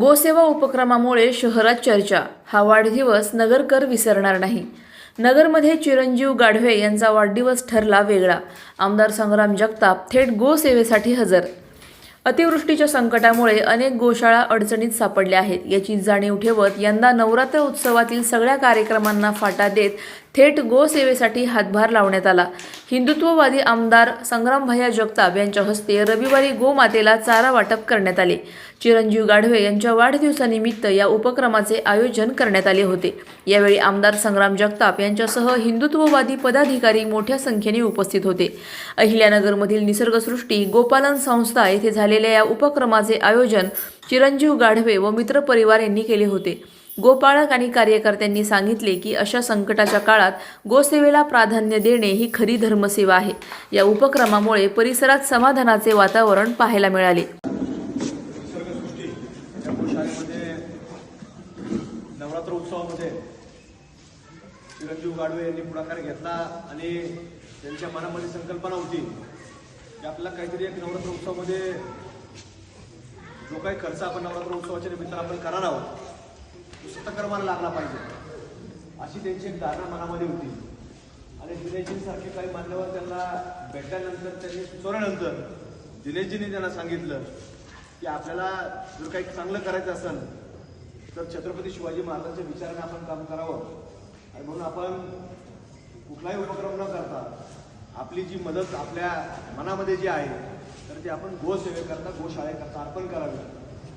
गोसेवा उपक्रमामुळे शहरात चर्चा. हा वाढदिवस नगरकर विसरणार नाही. नगरमध्ये चिरंजीव गाढवे यांचा वाढदिवस ठरला वेगळा. आमदार संग्राम जगताप थेट गोसेवेसाठी हजर. अतिवृष्टीच्या संकटामुळे अनेक गोशाळा अडचणीत सापडल्या आहेत. याची जाणीव ठेवत यंदा नवरात्र उत्सवातील सगळ्या कार्यक्रमांना फाटा देत थेट गोसेवेसाठी हातभार लावण्यात आला. हिंदुत्ववादी आमदार संग्रामभैया जगताप यांच्या हस्ते रविवारी गोमातेला चारा वाटप करण्यात आले. चिरंजीव गाढवे यांच्या वाढदिवसानिमित्त या उपक्रमाचे आयोजन करण्यात आले होते. यावेळी आमदार संग्राम जगताप यांच्यासह हिंदुत्ववादी पदाधिकारी मोठ्या संख्येने उपस्थित होते. अहिल्यानगरमधील निसर्गसृष्टी गोपालन संस्था येथे झालेल्या या उपक्रमाचे आयोजन चिरंजीव गाढवे व मित्रपरिवार यांनी केले होते. गोपाळक आणि कार्यकर्त्यांनी सांगितले की अशा संकटाच्या काळात गोसेवेला प्राधान्य देणे ही खरी धर्मसेवा आहे. या उपक्रमामुळे परिसरात समाधानाचे वातावरण पाहायला मिळाले. नवरात्र उत्सवामध्ये चिरंजीव गाडवे यांनी पुढाकार घेतला आणि त्यांच्या मनामध्ये संकल्पना होती की आपल्याला काहीतरी एक नवरात्र उत्सवामध्ये जो काही खर्च आपण नवरात्र उत्सवाच्या निमित्तानं आपण करणार आहोत तो कर्माला लागला पाहिजे. अशी त्यांची एक धारणा मनामध्ये होती. आणि दिनेशजींसारखे काही मान्यवर त्यांना भेटल्यानंतर त्यांनी सुचवल्यानंतर दिनेशजींनी त्यांना सांगितलं की आपल्याला जर काही चांगलं करायचं असेल तर छत्रपती शिवाजी महाराजांच्या विचाराने आपण काम करावं. आणि म्हणून आपण कुठलाही उपक्रम न करता आपली जी मदत आपल्या मनामध्ये जी आहे तर ती आपण गोसेवेकरता गोशाळेकरता अर्पण करावी.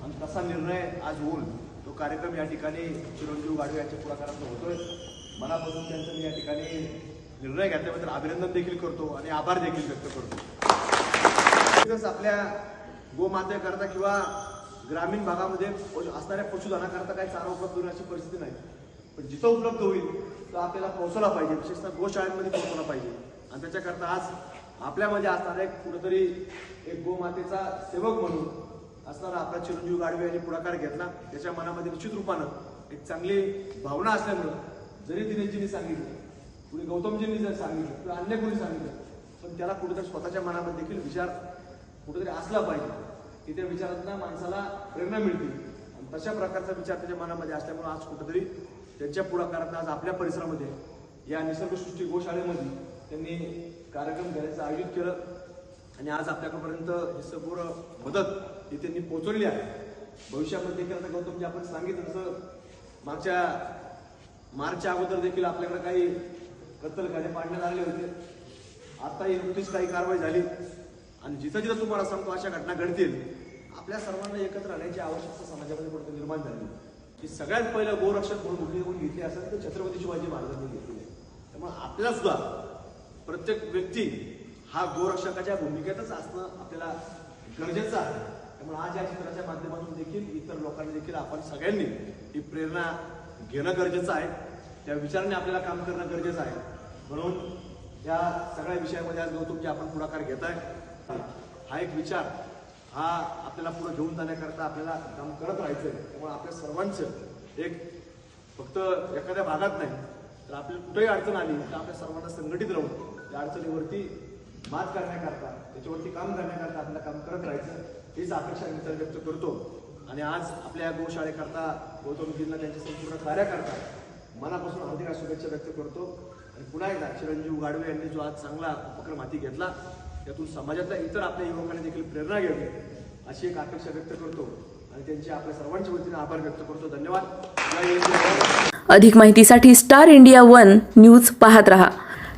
आणि तसा निर्णय आज होऊन तो कार्यक्रम या ठिकाणी चिरंजीव गाडवे यांच्या पुढाकारात होतोय. मनापासून त्यांचं मी या ठिकाणी निर्णय घेतल्याबद्दल अभिनंदन देखील करतो आणि आभार देखील व्यक्त करतो. आपल्या गोमातेकरता किंवा ग्रामीण भागामध्ये पशु- असणाऱ्या पशुधनाकरता काही चारा उपलब्ध होईल अशी परिस्थिती नाही. पण जिथं उपलब्ध होईल तर आपल्याला पोहोचवला पाहिजे. विशेषतः गोशाळांमध्ये पोहोचला पाहिजे. आणि त्याच्याकरता आज आपल्यामध्ये असणारा एक कुठंतरी एक गोमातेचा सेवक म्हणून असणारा आपला चिरंजीव गाडवे यांनी पुढाकार घेतला. त्याच्या मनामध्ये निश्चित रूपानं एक चांगली भावना असल्यामुळं जरी दिनेशजींनी सांगितलं कुणी गौतमजींनी जर सांगितलं किंवा अन्य कोणी सांगितलं पण त्याला कुठेतरी स्वतःच्या मनामध्ये देखील विचार कुठेतरी असला पाहिजे. की त्या विचारातनं माणसाला प्रेरणा मिळते. आणि तशा प्रकारचा विचार त्याच्या मनामध्ये असल्यामुळे आज कुठेतरी त्यांच्या पुढाकारात आज आपल्या परिसरामध्ये या निसर्गसृष्टी गोशाळेमध्ये त्यांनी कार्यक्रम घेण्याचं आयोजित केलं. आणि आज आपल्याकडपर्यंत ही संपूर्ण मदत ही त्यांनी पोचवली आहे. भविष्यामध्ये देखील आता गौतमजी आपण सांगितलं तसं मागच्या मार्चच्या अगोदर देखील आपल्याकडे काही कत्तलखाने पाडण्यात आले होते. आताही नुकतीच काही कारवाई झाली. आणि जिथं जिथं तुम्हाला सांगतो अशा घटना घडतील आपल्या सर्वांना एकत्र राहण्याची आवश्यकता समाजामध्ये कुठे निर्माण झाली. की सगळ्यात पहिलं गोरक्षक म्हणून भूमिका कोणी घेतली असेल तर छत्रपती शिवाजी महाराजांनी घेतली आहे. त्यामुळे आपल्याला सुद्धा प्रत्येक व्यक्ती हा गोरक्षकाच्या भूमिकेतच असणं आपल्याला गरजेचं आहे. त्यामुळे आज या चित्राच्या माध्यमातून देखील इतर लोकांनी देखील आपण सगळ्यांनी ही प्रेरणा घेणं गरजेचं आहे. त्या विचाराने आपल्याला काम करणं गरजेचं आहे. म्हणून या सगळ्या विषयामध्ये आज गौतमजी आपण पुढाकार घेत आहे. हा एक विचार हा आपल्याला पुढे घेऊन जाण्याकरता आपल्याला काम करत राहायचं आहे त्यामुळे आपल्या सर्वांचं एक फक्त एखाद्या भागात नाही तर आपल्याला कुठेही अडचण आली तर आपल्या सर्वांना संघटित राहून त्या अडचणीवरती मात करण्याकरता त्याच्यावरती काम करण्याकरता आपल्याला काम करत राहायचं हीच अपेक्षा मी व्यक्त करतो. आणि आज आपल्या गोशाळेकरता गौतमजींना त्यांच्या संपूर्ण कार्याकरता मनापासून हार्दिक शुभेच्छा व्यक्त करतो. आणि पुन्हा एकदा चिरंजीव गाडवे यांनी जो आज चांगला उपक्रम हाती घेतला त्यातून समाजातल्या इतर आपल्या युवकांनी देखील प्रेरणा घ्यावी अशी एक अपेक्षा व्यक्त करतो. आणि त्यांचे आपल्या सर्वांच्या वतीने आभार व्यक्त करतो. धन्यवाद. अधिक माहितीसाठी स्टार इंडिया वन न्यूज पाहत रहा.